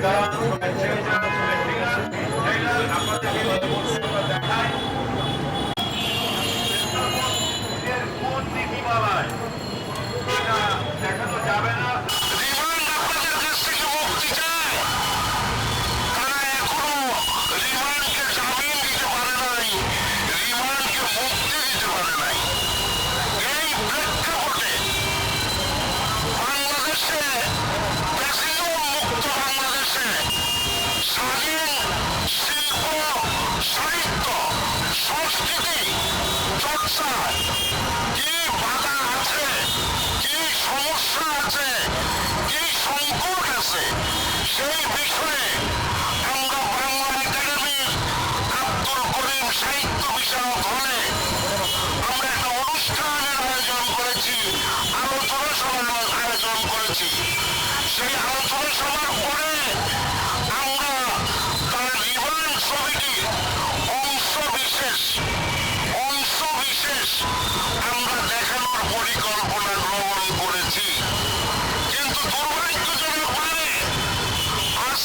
감사합니다. সংস্কৃতি আছে? সমস্যা?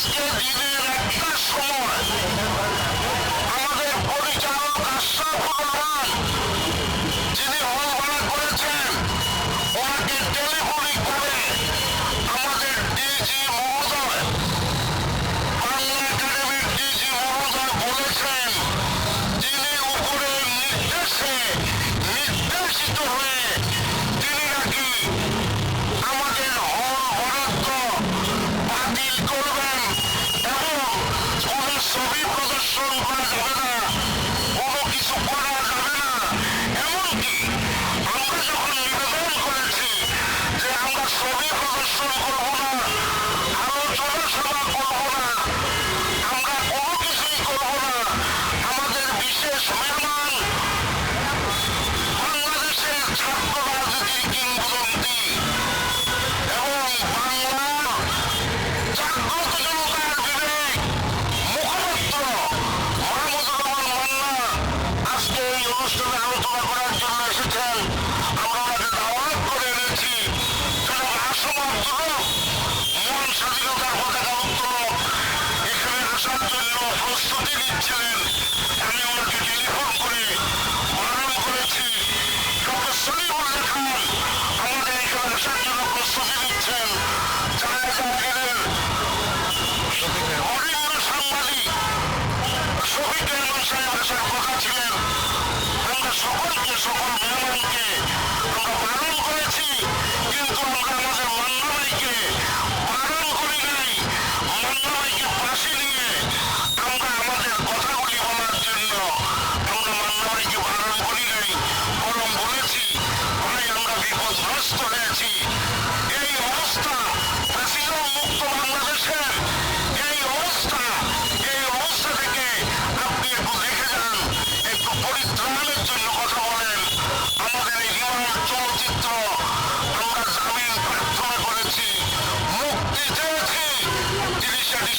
আজকে দিনের একটা সময় আমাদের পরিচালক আশরাফুর আসার জন্য প্রস্তুতি নিচ্ছিলেন আমি ওনাকে টেলিফোন করে মনোনয়ন করেছি আমাদের এখানে আসার জন্য প্রস্তুতি নিচ্ছেন যারা এখন গেলেন সাংবাদিক শহীদের মানুষের কথা ছিলেন আমরা সকল